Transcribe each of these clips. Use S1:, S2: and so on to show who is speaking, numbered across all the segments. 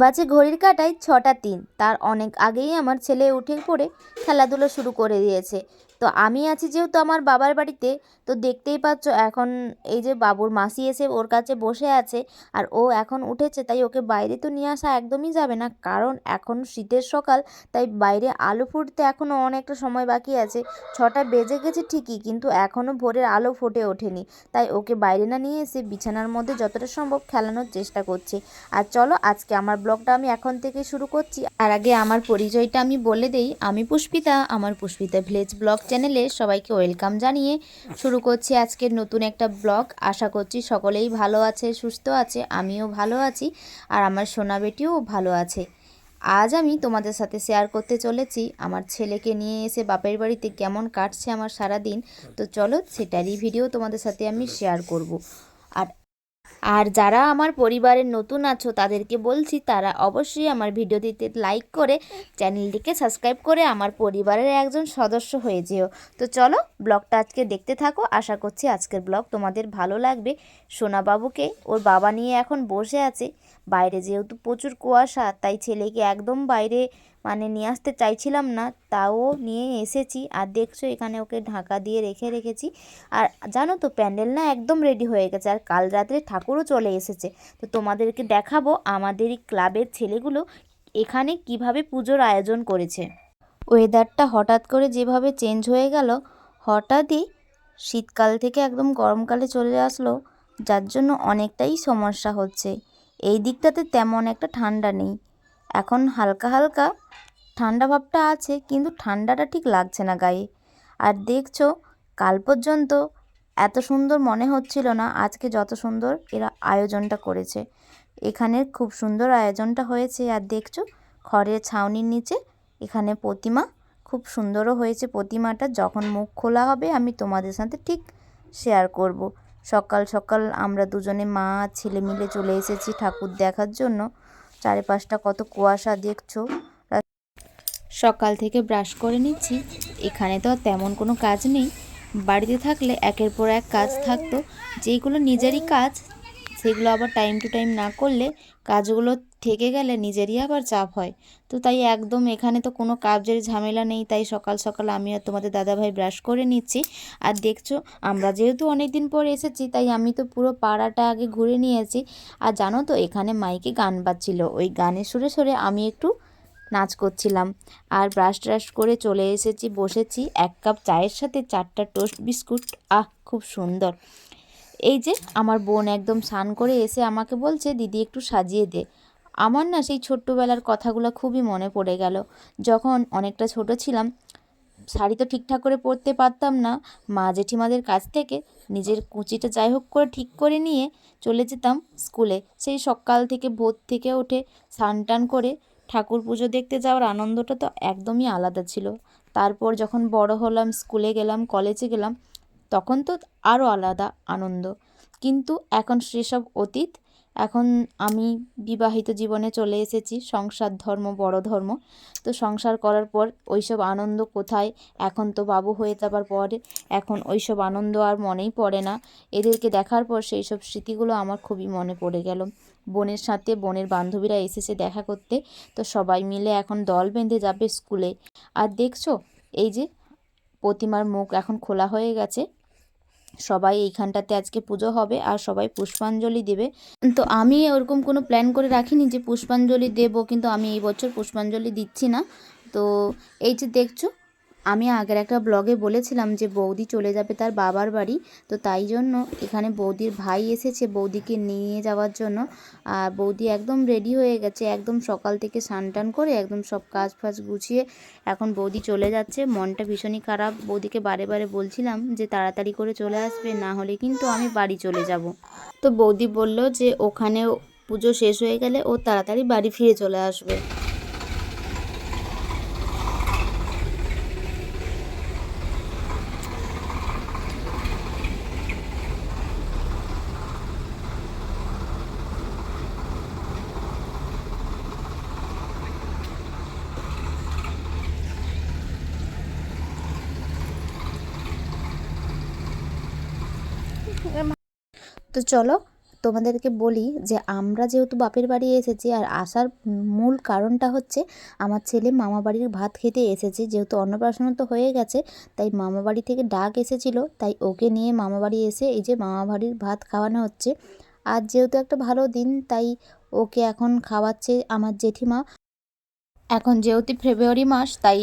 S1: বাজে ঘড়ির কাটায় ছটা তিন। তার অনেক আগেই আমার ছেলে উঠে পড়ে খেলাধুলো শুরু করে দিয়েছে। তো আমি আছি যেহেতু আমার বাবার বাড়িতে, তো দেখতেই পাচ্ছ এখন এই যে বাবুর মাসি এসে ওর কাছে বসে আছে আর ও এখন উঠেছে, তাই ওকে বাইরে তো নিয়ে আসা একদমই যাবে না। কারণ এখন শীতের সকাল, তাই বাইরে আলো ফুটতে এখনও অনেকটা সময় বাকি আছে। ছটা বেজে গেছে ঠিকই, কিন্তু এখনও ভোরের আলো ফুটে ওঠেনি। তাই ওকে বাইরে না নিয়ে এসে বিছানার মধ্যে যতটা সম্ভব খেলানোর চেষ্টা করছি। আর চলো আজকে আমার ব্লগটা আমি এখন থেকে শুরু করছি। আর আগে আমার পরিচয়টা আমি বলে দেই, আমি পুষ্পিতা, আমার পুষ্পিতা ভিলেজ ব্লগ চ্যানেলে সবাইকে ওয়েলকাম জানিয়ে শুরু করছি আজকের নতুন একটা ব্লগ। আশা করছি সকলেই ভালো আছে, সুস্থ আছে, আমিও ভালো আছি আর আমার সোনা বেটিও ভালো আছে। আজ আমি তোমাদের সাথে শেয়ার করতে চলেছি, আমার ছেলেকে নিয়ে এসে বাপের বাড়িতে কেমন কাটছে আমার সারা দিন তো চলো সেটারই ভিডিও তোমাদের সাথে আমি শেয়ার করব। আর আর যারা আমার পরিবারের নতুন আছো, তাদেরকে বলছি তারা অবশ্যই আমার ভিডিওটিতে লাইক করে চ্যানেলটিকে সাবস্ক্রাইব করে আমার পরিবারের একজন সদস্য হয়ে যেও। তো চলো ব্লগটা আজকে দেখতে থাকো। আশা করছি আজকের ব্লগ তোমাদের ভালো লাগবে। সোনাবাবুকে ওর বাবা নিয়ে এখন বসে আছে। বাইরে যেহেতু প্রচুর কুয়াশা, তাই ছেলেকে একদম বাইরে মানে নিয়ে আসতে চাইছিলাম না, তাও নিয়ে এসেছি। আর দেখছ, এখানে ওকে ঢাকা দিয়ে রেখে রেখেছি। আর জানো তো, প্যান্ডেল না একদম রেডি হয়ে গেছে। আর কাল রাত্রে ঠাকুরও চলে এসেছে। তো তোমাদেরকে দেখাবো আমাদের এই ক্লাবের ছেলেগুলো এখানে কীভাবে পুজোর আয়োজন করেছে। ওয়েদারটা হঠাৎ করে যেভাবে চেঞ্জ হয়ে গেল, হঠাৎই শীতকাল থেকে একদম গরমকালে চলে আসলো। যার জন্য অনেকটাই সমস্যা হচ্ছে। এই দিকটাতে তেমন একটা ঠান্ডা নেই। এখন হালকা হালকা। ঠান্ডা ভাবটা আছে, কিন্তু ঠান্ডাটা ঠিক লাগছে না গায়ে। আর দেখছ, কাল পর্যন্ত এত সুন্দর মনে হচ্ছিল না, আজকে যত সুন্দর এরা আয়োজনটা করেছে। এখানে খুব সুন্দর আয়োজনটা হয়েছে, আর দেখছ, খড়ের ছাউনির নিচে এখানে প্রতিমা, খুব সুন্দরও হয়েছে প্রতিমাটা। যখন মুখ খোলা হবে, আমি তোমাদের সাথে ঠিক শেয়ার করব। সকাল সকাল আমরা দুজনে মা, ছেলে মিলে চলে এসেছি ঠাকুর দেখার জন্য। চারিপাশটা কত কুয়াশা দেখছ। সকাল থেকে ব্রাশ করে নিচ্ছি, এখানে তো তেমন কোনো কাজ নেই। বাড়িতে থাকলে একের পর এক কাজ থাকতো, যেইগুলো নিজেরই কাজ সেগুলো আবার টাইম টু টাইম না করলে কাজগুলো থেকে গেলে নিজেরই আবার চাপ হয়। তো তাই একদম এখানে তো কোনো কাজের ঝামেলা নেই, তাই সকাল সকাল আমি আর তোমাদের দাদাভাই ব্রাশ করে নিচ্ছি। আর দেখছ, আমরা যেহেতু অনেক দিন পর এসেছি, তাই আমি তো পুরো পাড়াটা আগে ঘুরে নিয়েছি। আর জানো তো, এখানে মাইকে গান বাজছিল, ওই গানের সুরে সুরে আমি একটু নাচ করছিলাম। আর ব্রাশ ট্রাশ করে চলে এসেছি, বসেছি, এক কাপ চায়ের সাথে, চারটা টোস্ট বিস্কুট, আহ, খুব সুন্দর। এই যে আমার বোন একদম স্নান করে এসে আমাকে বলছে, দিদি একটু সাজিয়ে দে। আমার না সেই ছোট্টবেলার কথাগুলো খুবই মনে পড়ে গেল। যখন অনেকটা ছোট ছিলাম, শাড়ি তো ঠিকঠাক করে পরতে পারতাম না। মা জেঠিমাদের কাছ থেকে নিজের কুচিটা যাই হোক করে ঠিক করে নিয়ে চলে যেতাম স্কুলে। সেই সকাল থেকে ভোর থেকে উঠে স্নান টান করে ঠাকুর পুজো দেখতে যাওয়ার আনন্দটা তো একদমই আলাদা ছিল। তারপর যখন বড় হলাম, স্কুলে গেলাম, কলেজে গেলাম তখন তো আরও আলাদা আনন্দ। কিন্তু এখন সেসব অতীত, এখন আমি বিবাহিত জীবনে চলে এসেছি, সংসার ধর্ম, বড় ধর্ম। তো সংসার করার পর ওইসব আনন্দ কোথায়? এখন তো বাবু হয়ে যাবার পরে, এখন ওইসব আনন্দ আর মনেই পড়ে না। এদেরকে দেখার পর সেই সব স্মৃতিগুলো আমার খুবই মনে পড়ে গেল। বোনের সাথে বোনের বান্ধবীরা এসেছে দেখা করতে, তো সবাই মিলে এখন দল বেঁধে যাবে স্কুলে। আর দেখছ, এই যে প্রতিমার মুখ এখন খোলা হয়ে গেছে সবাই এইখানটাতে আজকে পুজো হবে আর সবাই পুষ্পাঞ্জলি দেবে। তো আমি ওরকম কোনো প্ল্যান করে রাখিনি যে পুষ্পাঞ্জলি দেব, কিন্তু আমি এই বছর পুষ্পাঞ্জলি দিচ্ছি না। তো এই যে দেখছ আমি আগের একটা ব্লগে বলেছিলাম যে বৌদি চলে যাবে তার বাবার বাড়ি, তো তাই জন্য এখানে বৌদির ভাই এসেছে বৌদিকে নিয়ে যাওয়ার জন্য। আর বৌদি একদম রেডি হয়ে গেছে, একদম সকাল থেকে টান করে একদম সব কাজ ফাজ গুছিয়ে এখন বৌদি চলে যাচ্ছে। মনটা ভীষণই খারাপ। বৌদিকে বারে বারে বলছিলাম যে তাড়াতাড়ি করে চলে আসবে, না হলে কিন্তু আমি বাড়ি চলে যাব। তো বৌদি বলল যে ওখানে পুজো শেষ হয়ে গেলে ও তাড়াতাড়ি বাড়ি ফিরে চলে আসবে। তো চলো, তোমাদেরকে বলি যে আমরা যেহেতু বাপের বাড়ি এসেছি আর আসার মূল কারণটা হচ্ছে আমার ছেলে মামা বাড়ির ভাত খেতে এসেছে। যেহেতু অন্নপ্রাশন তো হয়ে গেছে, তাই মামা বাড়ি থেকে ডাক এসেছিল, তাই ওকে নিয়ে মামা বাড়ি এসে এই যে মামা বাড়ির ভাত খাওয়ানো হচ্ছে। আর যেহেতু একটা ভালো দিন, তাই ওকে এখন খাওয়াচ্ছে আমার জেঠিমা। এখন যেহেতু ফেব্রুয়ারি মাস, তাই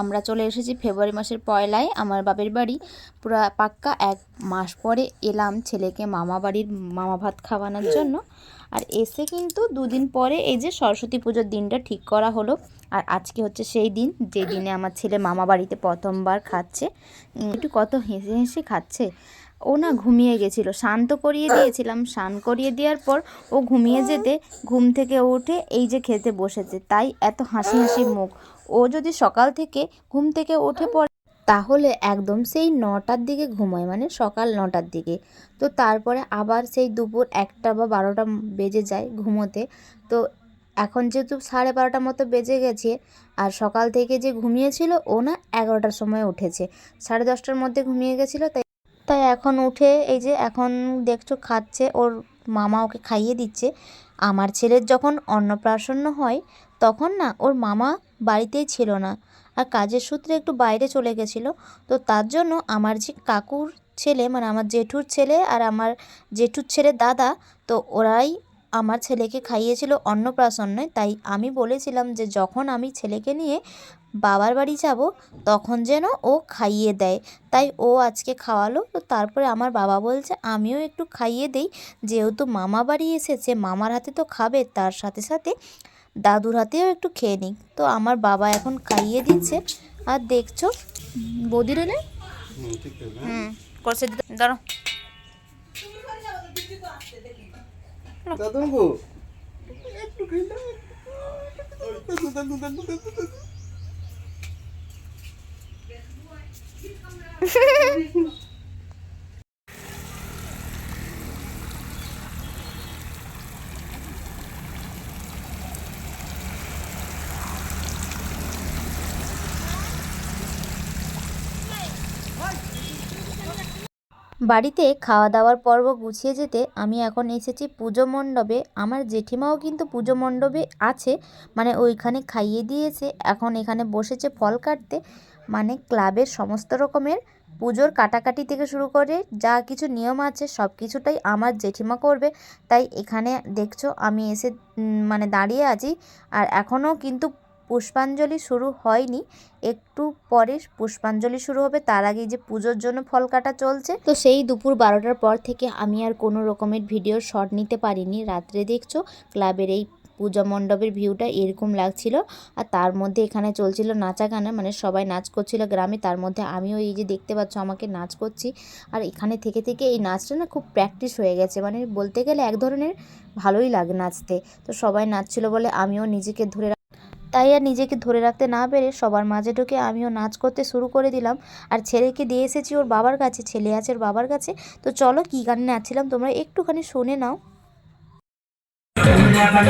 S1: আমরা চলে এসেছি ফেব্রুয়ারি মাসের পয়লায়, আমার বাপের বাড়ি। পুরা পাক্কা এক মাস পরে এলাম ছেলেকে মামা বাড়ির মামা ভাত খাওয়ানোর জন্য। আর এসে কিন্তু দুদিন পরে এই যে সরস্বতী পুজোর দিনটা ঠিক করা হলো। আর আজকে হচ্ছে সেই দিন যে দিনে আমার ছেলে মামা বাড়িতে প্রথমবার খাচ্ছে। একটু কত হেসে হেসে খাচ্ছে। ও না ঘুমিয়ে গেছিল। শান্ত করিয়ে দিয়েছিলাম। স্নান করিয়ে দেওয়ার পর ও ঘুমিয়ে যেতে ঘুম থেকে উঠে এই যে খেতে বসেছে, তাই এত হাসি হাসি মুখ। ও যদি সকাল থেকে ঘুম থেকে উঠে পড়ে, তাহলে একদম সেই নটার দিকে ঘুমায় মানে সকাল নটার দিকে। তো তারপরে আবার সেই দুপুর একটা বা বারোটা বেজে যায় ঘুমোতে। তো এখন যেহেতু সাড়ে বারোটার মতো বেজে গেছে, আর সকাল থেকে যে ঘুমিয়েছিল, ও না এগারোটার সময় উঠেছে। সাড়ে দশটার মধ্যে ঘুমিয়ে গেছিল, তাই তাই এখন উঠে এই যে এখন দেখছ খাচ্ছে, ওর মামা ওকে খাইয়ে দিচ্ছে। আমার ছেলের যখন অন্নপ্রাশন্ন হয়, তখন না ওর মামা বাড়িতেই ছিল না। আর কাজের সূত্রে একটু বাইরে চলে গেছিল। তো তার জন্য আমার যে কাকুর ছেলে মানে আমার জেঠুর ছেলে আর আমার জেঠুর ছেলে দাদা, তো ওরাই আমার ছেলেকে খাইয়েছিল অন্নপ্রাশনে তাই আমি বলেছিলাম যে যখন আমি ছেলেকে নিয়ে বাবার বাড়ি যাব তখন যেন ও খাইয়ে দেয়। তাই ও আজকে খাওয়ালো তো তারপরে আমার বাবা বলছে আমিও একটু খাইয়ে দেই। যেহেতু মামা বাড়ি এসেছে মামার হাতে তো খাবে তার সাথে সাথে দাদুর হাতেও একটু খেয়ে নিই তো আমার বাবা এখন খাইয়ে দিচ্ছে। আর দেখছ বৌদির এলে হুম করছে দাঁড়ো
S2: দাদু একটু খেলে দাদু দাদু দাদু দাদু দাদু
S1: বাড়িতে খাওয়া দাওয়ার পর্ব গুছিয়ে যেতে আমি এখন এসেছি পুজো মণ্ডপে। আমার জেঠিমাও কিন্তু পুজো মণ্ডপে আছে মানে ওইখানে খাইয়ে দিয়েছে। এখন এখানে বসেছে ফল কাটতে। মানে ক্লাবের সমস্ত রকমের পুজোর কাটাকাটি থেকে শুরু করে যা কিছু নিয়ম আছে সব কিছুটাই আমার জেঠিমা করবে। তাই এখানে দেখছ আমি এসে মানে দাঁড়িয়ে আছি। আর এখনও কিন্তু পুষ্পাঞ্জলি শুরু হয়নি। একটু পরে পুষ্পাঞ্জলি শুরু হবে। তার আগে যে পুজোর জন্য ফল কাটা চলছে। তো সেই দুপুর বারোটার পর থেকে আমি আর কোনো রকমের ভিডিও শট নিতে পারিনি। রাত্রে দেখছ ক্লাবের এই পূজা মণ্ডপের ভিউটা এরকম লাগছিল। আর তার মধ্যে এখানে চলছিল নাচা গানা মানে সবাই নাচ করছিল গ্রামে। তার মধ্যে আমিও এই যে দেখতে পাচ্ছ, আমাকে নাচ করছি। আর এখানে থেকে থেকে এই নাচটা না খুব প্র্যাকটিস হয়ে গেছে। মানে বলতে গেলে এক ধরনের ভালোই লাগে নাচতে। তো সবাই নাচছিল বলে আমিও নিজেকে ধরে তাই আর নিজেকে ধরে রাখতে না পেরে সবার মাঝে ঢুকে আমিও নাচ করতে শুরু করে দিলাম। আর ছেলেকে দিয়ে এসেছি ওর বাবার কাছে, ছেলে আছে ওর বাবার কাছে। তো চলো কী গানে নাচছিলাম তোমরা একটুখানি শুনে নাও।
S3: I'm